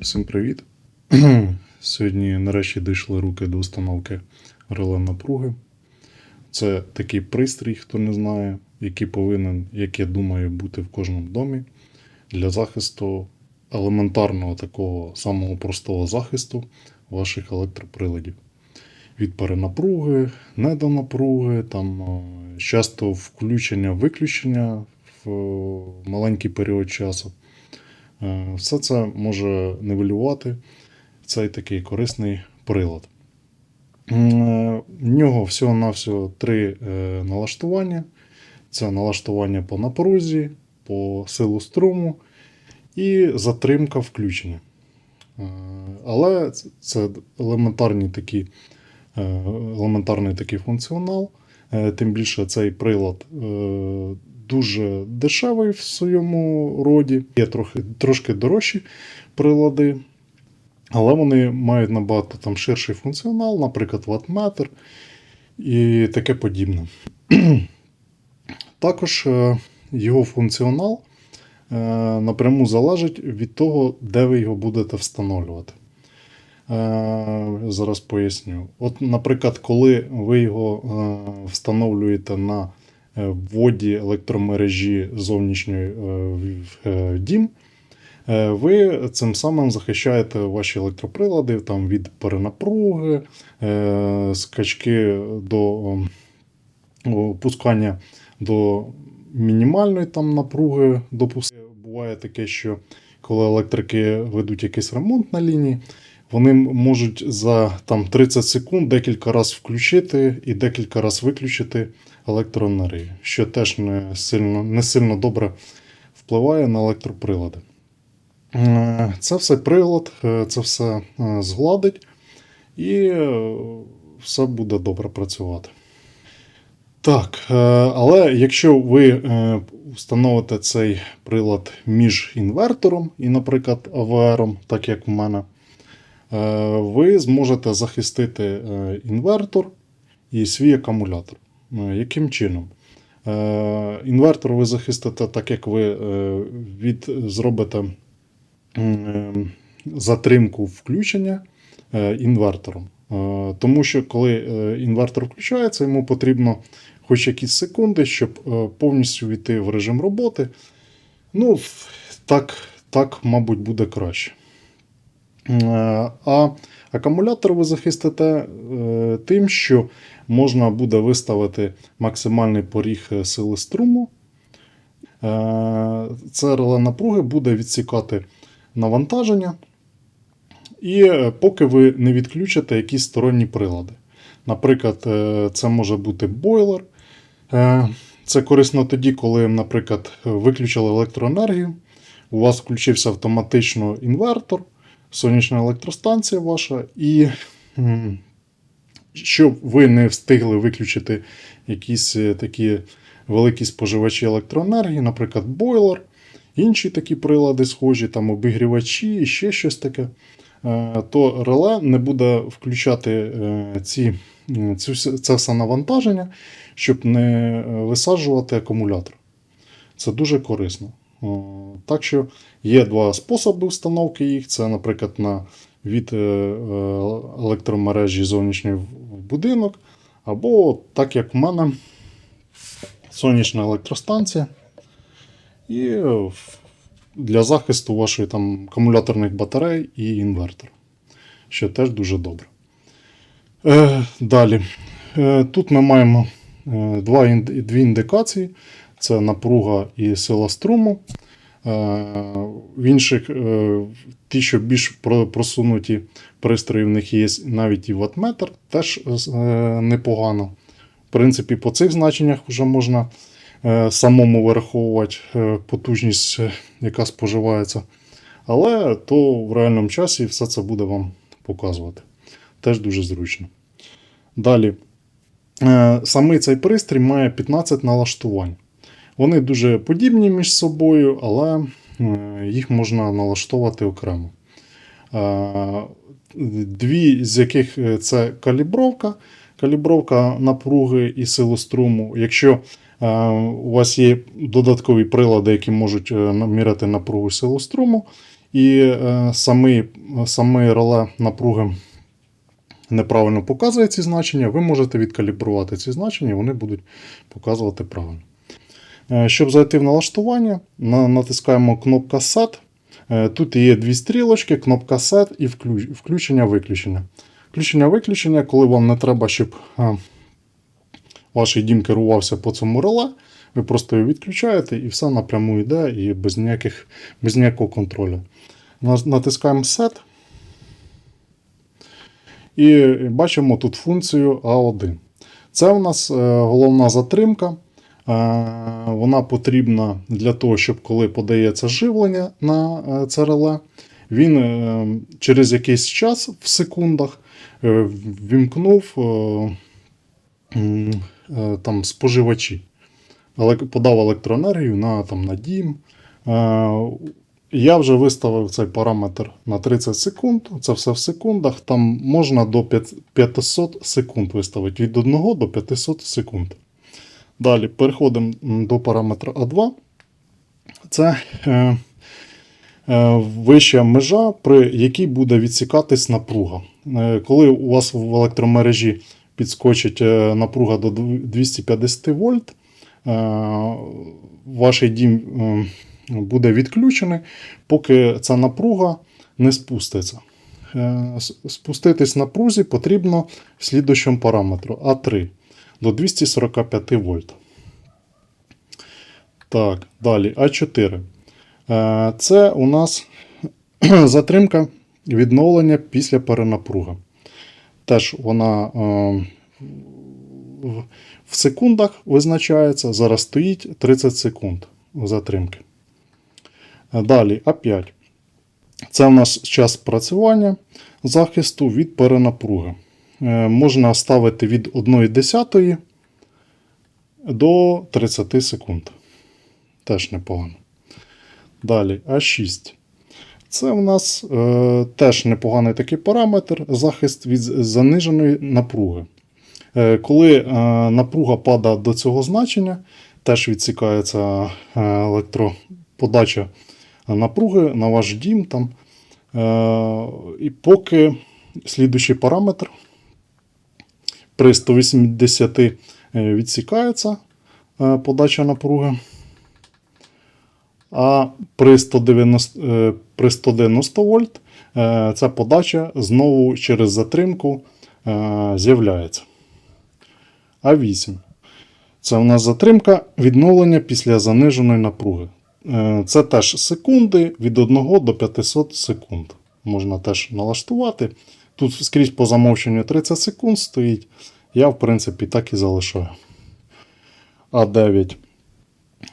Всім привіт! Сьогодні нарешті дійшли руки до установки реле напруги. Це такий пристрій, хто не знає, який повинен, як я думаю, бути в кожному домі для захисту елементарного такого самого простого захисту ваших електроприладів. Від перенапруги, недонапруги, там е, часто включення-виключення в маленький період часу. Е, Все це може нивелювати цей такий корисний прилад. Е, В нього всього-навсього три е, налаштування: це налаштування по напрузі, по силу струму і затримка включення. Але це елементарні такі, елементарний такий функціонал. Тим більше цей прилад дуже дешевий в своєму роді. Є трохи, трошки дорожчі прилади, але вони мають набагато там ширший функціонал, наприклад, ваттметр і таке подібне. Також е, його функціонал е, напряму залежить від того, де ви його будете встановлювати. Е, Зараз поясню. От, наприклад, коли ви його встановлюєте на вводі електромережі зовнішньої е, в е, дім, е, ви цим самим захищаєте ваші електроприлади там, від перенапруги, е, скачки до опускання до мінімальної там напруги. допуск- Буває таке, що коли електрики ведуть якийсь ремонт на лінії, вони можуть за там, 30 секунд декілька разів включити і декілька разів виключити електроенергію, що теж не сильно, не сильно добре впливає на електроприлади. Е, Це все прилад, е, це все е, згладить і все буде добре працювати. Так, але якщо ви встановите цей прилад між інвертором і, наприклад, АВРом, так як в мене, ви зможете захистити е, інвертор і свій акумулятор. Е, Яким чином? Е, Інвертор ви захистите, так як ви е, від, зробите затримку включення е, інвертором. Е, Тому що коли е, інвертор включається, йому потрібно хоч якісь секунди, щоб е, повністю війти в режим роботи. Ну, так, так мабуть, буде краще. Е, А акумулятор ви захистите е, тим, що можна буде виставити максимальний поріг е, сили струму. Це реле напруги буде відсікати навантаження. І поки ви не відключите якісь сторонні прилади. Наприклад, це може бути бойлер. Це корисно тоді, коли, наприклад, виключили електроенергію, у вас включився автоматично інвертор, сонячна електростанція ваша, і щоб ви не встигли виключити якісь е, такі великі споживачі електроенергії, наприклад, бойлер, інші такі прилади схожі, там обігрівачі і ще щось таке, е, то реле не буде включати е, ці, це все навантаження, щоб не висаджувати акумулятор. Це дуже корисно. О, Так що є два способи встановки їх. Це, наприклад, на від е, е, електромережі зовнішньої в будинок, або так як в мене, сонячна електростанція. І е, для захисту вашої там акумуляторних батарей і інвертор. Що теж дуже добре. Е, далі. Е, тут ми маємо е, два, дві індикації: це напруга і сила струму. Е, В інших, е, ті, що більш просунуті пристрої, в них є навіть і ваттметр, теж е, непогано. В принципі, по цих значеннях вже можна самому вираховувати потужність, яка споживається. Але то в реальному часі все це буде вам показувати. Теж дуже зручно. Далі. Самий цей пристрій має 15 налаштувань. Вони дуже подібні між собою, але е, їх можна налаштовувати окремо. Е, Дві з яких е, це калібровка, калібровка напруги і силу струму. Якщо у вас є додаткові прилади, які можуть наміряти напругу і силу струму, і е, самий, реле напруги неправильно показує ці значення, ви можете відкалібрувати ці значення, вони будуть показувати правильно. Е, Щоб зайти в налаштування, натискаємо кнопка Set. Е, Тут є дві стрілочки, кнопка Set і включення-виключення. Включення-виключення, коли вам не треба, щоб е, ваш дім керувався по цьому реле, ви просто його відключаєте і все напряму йде і без, ніяких, без ніякого контролю. Натискаємо Set. І бачимо тут функцію А1. Це у нас головна затримка. Е, Вона потрібна для того, щоб коли подається живлення на е, це реле, він е, через якийсь час в секундах е, е, е, там, споживачі. Подав електроенергію на, там, на дім. Е, Я вже виставив цей параметр на 30 секунд. Це все в секундах. Там можна до 500 секунд виставити від 1 до 500 секунд. Далі переходимо до параметра А2. Це е, е, вища межа, при якій буде відсікатись напруга. Е, коли у вас в електромережі підскочить е, напруга до 250 вольт, е, ваш дім е, буде відключений, поки ця напруга не спуститься. Е, Спуститись напрузі потрібно в слідущому параметру А3 до 245 вольт. Так, далі А4. Е, Це у нас затримка відновлення після перенапруги. Теж вона е, в- в секундах визначається. Зараз стоїть 30 секунд затримки. Е, Далі А5. Це у нас час працювання захисту від перенапруги. Е, Можна ставити від 1,1 до 30 секунд. Теж непогано. Далі А6. Це у нас е, теж непоганий такий параметр захист від заниженої напруги. Е, коли е, напруга падає до цього значення, теж відсікається е, електроподача напруги на ваш дім. Там. Е, і поки слідуючий параметр при 180 е, відсікається е, подача напруги. А при 190, е, при 190 вольт ця подача знову через затримку з'являється. А8. Це у нас затримка відновлення після заниженої напруги. Це теж секунди від 1 до 500 секунд. Можна теж налаштувати. Тут скрізь по замовченню 30 секунд стоїть. Я, в принципі, так і залишаю. А9.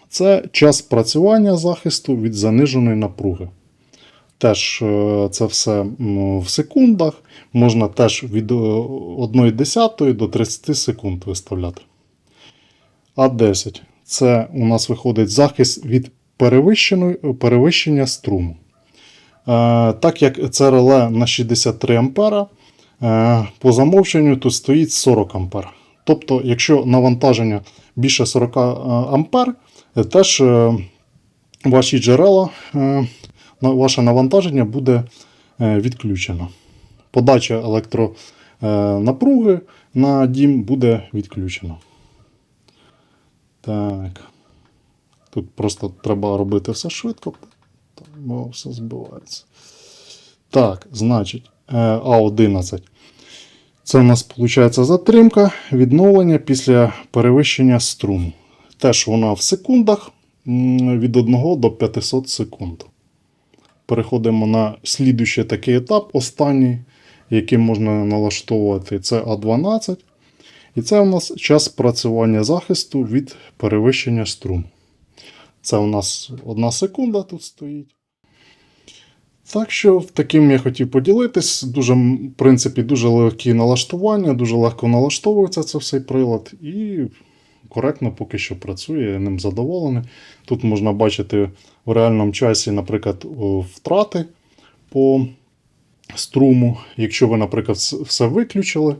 Це час працювання захисту від заниженої напруги. Теж е, це все в секундах. Можна теж від 1,1 до 30 секунд виставляти. А10. Це у нас виходить захист від перевищення струму. Е, Так як це реле на 63 ампера, е, по замовченню тут стоїть 40 ампер. Тобто, якщо навантаження більше 40 е, е, теж ваші джерела, ваше навантаження буде відключено. Подача електронапруги на дім буде відключена. Так. Тут просто треба робити все швидко, бо все збивається. Так, значить, е, А11. Це у нас виходить затримка відновлення після перевищення струму. Теж вона в секундах від 1 до 500 секунд. Переходимо на слідуючий такий етап, останній, який можна налаштовувати. Це А12. І це у нас час працювання захисту від перевищення струму. Це у нас одна секунда тут стоїть. Так що таким я хотів поділитись. Дуже, в принципі, дуже легкі налаштування, дуже легко налаштовується це все прилад. І коректно поки що працює, я ним задоволений. Тут можна бачити в реальному часі, наприклад, втрати по струму. Якщо ви, наприклад, все виключили,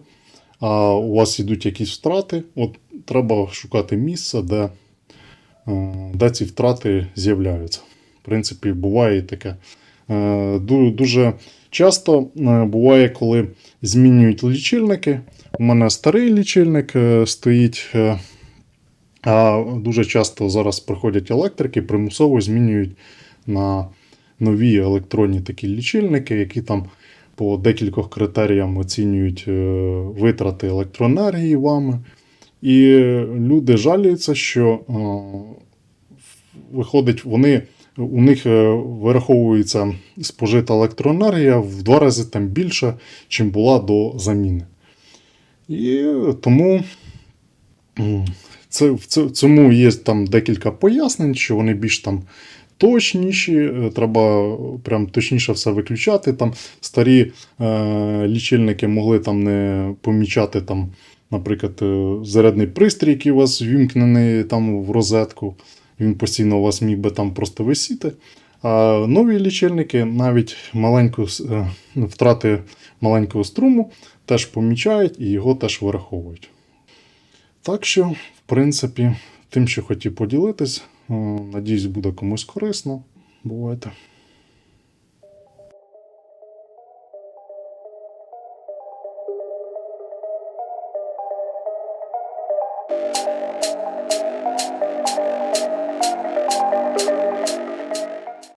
а у вас йдуть якісь втрати, от треба шукати місце, де, е, де ці втрати з'являються. В принципі, буває і таке Дуже часто е, буває, коли змінюють лічильники. У мене старий лічильник е, стоїть. е, А дуже часто зараз приходять електрики, примусово змінюють на нові електронні такі лічильники, які там по декількох критеріям оцінюють е, витрати електроенергії вами. І люди жаліються, що е, виходить, вони, у них е, вираховується спожита електроенергія в два рази там більше, чим була до заміни. І тому це, в цьому є там декілька пояснень, що вони більш там точніші, е, треба прям точніше все виключати. Там старі е, лічильники могли там не помічати там, наприклад, е, зарядний пристрій, який у вас вімкнений там в розетку. Він постійно у вас міг би там просто висіти. А нові лічильники навіть маленьку е, втрати маленького струму теж помічають і його теж враховують. Так що, в принципі, тим, що хотів поділитись, надіюсь, буде комусь корисно. Бувайте.